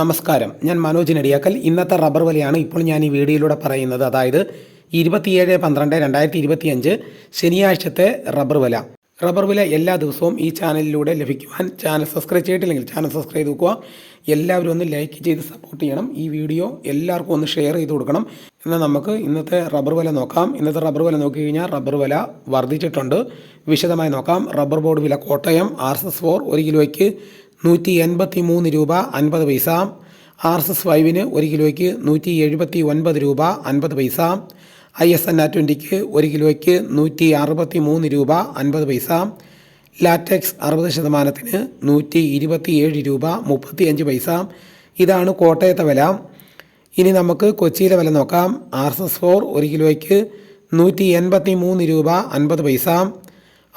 നമസ്കാരം. ഞാൻ മനോജ് നടിയാക്കൽ. ഇന്നത്തെ റബ്ബർ വിലയാണ് ഇപ്പോൾ ഞാൻ ഈ വീഡിയോയിലൂടെ പറയുന്നത്. അതായത് ഇരുപത്തിയേഴ് പന്ത്രണ്ട് രണ്ടായിരത്തി ഇരുപത്തിയഞ്ച് ശനിയാഴ്ചത്തെ റബ്ബർ വില. റബ്ബർ വില എല്ലാ ദിവസവും ഈ ചാനലിലൂടെ ലഭിക്കുവാൻ ചാനൽ സബ്സ്ക്രൈബ് ചെയ്തിട്ടില്ലെങ്കിൽ ചാനൽ സബ്സ്ക്രൈബ് ചെയ്ത് എല്ലാവരും ഒന്ന് ലൈക്ക് ചെയ്ത് സപ്പോർട്ട് ചെയ്യണം. ഈ വീഡിയോ എല്ലാവർക്കും ഒന്ന് ഷെയർ ചെയ്ത് കൊടുക്കണം. എന്നാൽ നമുക്ക് ഇന്നത്തെ റബ്ബർ വില നോക്കാം. ഇന്നത്തെ റബ്ബർ വില നോക്കി കഴിഞ്ഞാൽ റബ്ബർ വില വർദ്ധിച്ചിട്ടുണ്ട്. വിശദമായി നോക്കാം. റബ്ബർ ബോർഡ് വില Kottayam R S S four ഒരു കിലോയ്ക്ക് നൂറ്റി എൺപത്തി മൂന്ന് രൂപ അൻപത് പൈസ. ആർ എസ് എസ് ഫൈവിന് ഒരു കിലോയ്ക്ക് നൂറ്റി എഴുപത്തി ഒൻപത് രൂപ അൻപത് പൈസ. ഐ എസ് എൻ ആ ട്വന്റിക്ക് ഒരു കിലോയ്ക്ക് നൂറ്റി അറുപത്തി മൂന്ന് രൂപ അൻപത് പൈസ. ലാറ്റക്സ് അറുപത് ശതമാനത്തിന് നൂറ്റി ഇരുപത്തിയേഴ് രൂപ മുപ്പത്തിയഞ്ച് പൈസ. ഇതാണ് കോട്ടയത്തെ വില. ഇനി നമുക്ക് കൊച്ചിയിലെ വില നോക്കാം. ആർ എസ് എസ് ഫോർ ഒരു കിലോയ്ക്ക് നൂറ്റി എൺപത്തി മൂന്ന് രൂപ അൻപത് പൈസ.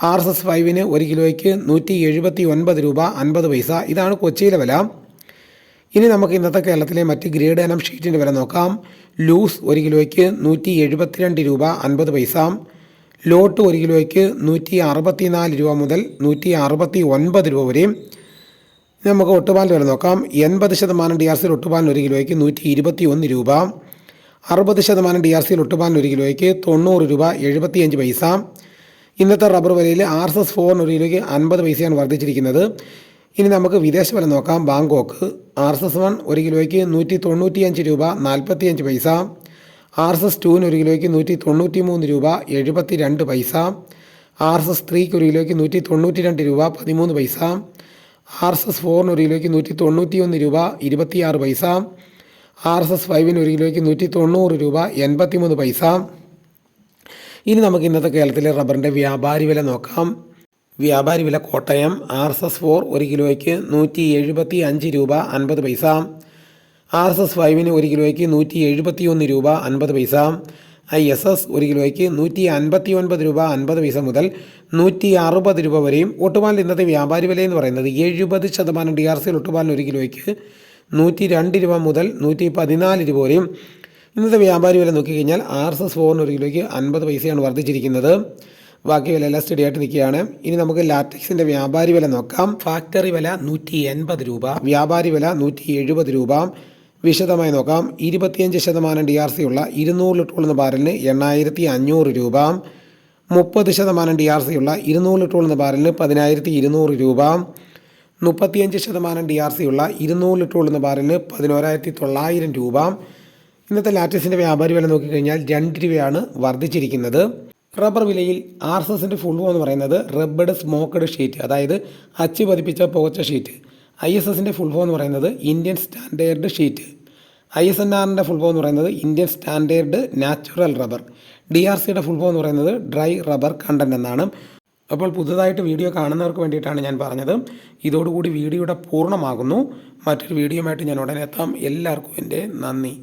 ആർ എസ് എസ് ഫൈവിന് ഒരു കിലോയ്ക്ക് നൂറ്റി എഴുപത്തി ഒൻപത് രൂപ അൻപത് പൈസ. ഇതാണ് കൊച്ചിയിലെ വില. ഇനി നമുക്ക് ഇന്നത്തെ കേരളത്തിലെ മറ്റ് ഗ്രേഡ് ഇനം ഷീറ്റിന്റെ വില നോക്കാം. ലൂസ് ഒരു കിലോയ്ക്ക് നൂറ്റി എഴുപത്തിരണ്ട് രൂപ അൻപത് പൈസ. ലോട്ട് ഒരു കിലോയ്ക്ക് നൂറ്റി അറുപത്തി നാല് രൂപ മുതൽ നൂറ്റി അറുപത്തി ഒൻപത് രൂപ വരെയും നമുക്ക് ഒട്ടുപാലിന്റെ വില നോക്കാം. എൺപത് ശതമാനം ഡി ആർ സിയിൽ ഒട്ടുപാലിന് ഒരു കിലോയ്ക്ക് നൂറ്റി ഇരുപത്തി ഒന്ന് രൂപ. അറുപത് ശതമാനം ഡി ആർ സിയിൽ ഒട്ടുപാലിന് ഒരു കിലോയ്ക്ക് തൊണ്ണൂറ് രൂപ എഴുപത്തിയഞ്ച് പൈസ. ഇന്നത്തെ റബ്ബർ വിലയിൽ ആർ എസ് എസ് ഫോറിന് ഒരു കിലോയ്ക്ക് അൻപത് പൈസയാണ് വർദ്ധിച്ചിരിക്കുന്നത്. ഇനി നമുക്ക് വിദേശ വില നോക്കാം. Bangkok R S S one ഒരു കിലോയ്ക്ക് നൂറ്റി തൊണ്ണൂറ്റിയഞ്ച് രൂപ നാൽപ്പത്തിയഞ്ച് പൈസ. ആർ എസ് എസ് ടുവിന് ഒരു കിലോയ്ക്ക് നൂറ്റി തൊണ്ണൂറ്റി മൂന്ന് രൂപ എഴുപത്തി രണ്ട് പൈസ. ആർ എസ് എസ് ത്രീക്ക് ഒരു കിലോയ്ക്ക് നൂറ്റി തൊണ്ണൂറ്റി രണ്ട് രൂപ പതിമൂന്ന് പൈസ. ആർ എസ് എസ് ഫോറിന് ഒരു കിലോയ്ക്ക് നൂറ്റി തൊണ്ണൂറ്റി ഒന്ന് രൂപ ഇരുപത്തിയാറ് പൈസ. ആർ എസ് എസ് ഫൈവിന് ഒരു കിലോയ്ക്ക് നൂറ്റി തൊണ്ണൂറ് രൂപ എൺപത്തിമൂന്ന് പൈസ. ഇനി നമുക്ക് ഇന്നത്തെ കേരളത്തിലെ റബ്ബറിന്റെ വ്യാപാരി വില നോക്കാം. വ്യാപാരി വില Kottayam R S S four ഒരു കിലോയ്ക്ക് നൂറ്റി എഴുപത്തി അഞ്ച് രൂപ അൻപത് പൈസ. ആർ എസ് എസ് ഫൈവിന് ഒരു കിലോയ്ക്ക് നൂറ്റി എഴുപത്തി ഒന്ന് രൂപ അൻപത് പൈസ. ഐ എസ് എസ് ഒരു കിലോയ്ക്ക് നൂറ്റി അൻപത്തി ഒൻപത് രൂപ അൻപത് പൈസ മുതൽ നൂറ്റി അറുപത് രൂപ വരെയും ഒട്ടുപാലിൽ ഇന്നത്തെ വ്യാപാരി വില എന്ന് പറയുന്നത് എഴുപത് ശതമാനം ഡി ആർ സിയിൽ ഒട്ടുപാലിന് ഒരു കിലോയ്ക്ക് നൂറ്റി രണ്ട് രൂപ മുതൽ നൂറ്റി പതിനാല് രൂപ വരെയും ഇന്നത്തെ വ്യാപാരി വില നോക്കിക്കഴിഞ്ഞാൽ ആർ എസ് എസ് ഫോറിന് ഒരു കിലോയ്ക്ക് അൻപത് പൈസയാണ് വർദ്ധിച്ചിരിക്കുന്നത്. ബാക്കി വില എല്ലാം സ്റ്റഡി ആയിട്ട് നിൽക്കുകയാണ്. ഇനി നമുക്ക് ലാറ്റക്സിന്റെ വ്യാപാരി വില നോക്കാം. ഫാക്ടറി വില നൂറ്റി എൺപത് രൂപ. വ്യാപാരി വില നൂറ്റി എഴുപത് രൂപ. വിശദമായി നോക്കാം. ഇരുപത്തിയഞ്ച് ശതമാനം ഡി ആർ സി ഉള്ള ഇരുന്നൂറ് ലിറ്റർ ഉള്ള ബാരലിന് എണ്ണായിരത്തി അഞ്ഞൂറ് രൂപ. മുപ്പത് ശതമാനം ഡി ആർ സി ഉള്ള ഇരുന്നൂറ് ലിറ്റർ ഉള്ള ബാരലിന് പതിനായിരത്തി ഇരുന്നൂറ് രൂപ. മുപ്പത്തിയഞ്ച് ശതമാനം ഡി ആർ സി ഉള്ള ഇരുന്നൂറ് ലിറ്റർ ഉള്ള ബാരലിന് പതിനോരായിരത്തി തൊള്ളായിരം രൂപ. ഇന്നത്തെ ലാറ്റസിന്റെ വ്യാപാരി വില നോക്കിക്കഴിഞ്ഞാൽ രണ്ട് രൂപയാണ് വർദ്ധിച്ചിരിക്കുന്നത്. റബ്ബർ വിലയിൽ ആർ എസ് എസിന്റെ ഫുൾ ഫോം എന്ന് പറയുന്നത് റബ്ബർഡ് സ്മോക്കഡ് ഷീറ്റ് അതായത് അച്ചു പതിപ്പിച്ച പുകച്ച ഷീറ്റ് ഐ എസ് എസിന്റെ ഫുൾ ഫോം എന്ന് പറയുന്നത് Indian standard sheet I S N ആറിന്റെ ഫുൾ ഫോം എന്ന് പറയുന്നത് Indian standard natural rubber. D R സിയുടെ ഫുൾ ഫോം എന്ന് പറയുന്നത് ഡ്രൈ റബ്ബർ കണ്ടന്റ് എന്നാണ്. അപ്പോൾ പുതുതായിട്ട് വീഡിയോ കാണുന്നവർക്ക് വേണ്ടിയിട്ടാണ് ഞാൻ പറഞ്ഞത്. ഇതോടുകൂടി വീഡിയോയുടെ പൂർണമാകുന്നു. മറ്റൊരു വീഡിയോയുമായിട്ട് ഞാൻ ഉടനെ എത്താം. എല്ലാവർക്കും എന്റെ നന്ദി.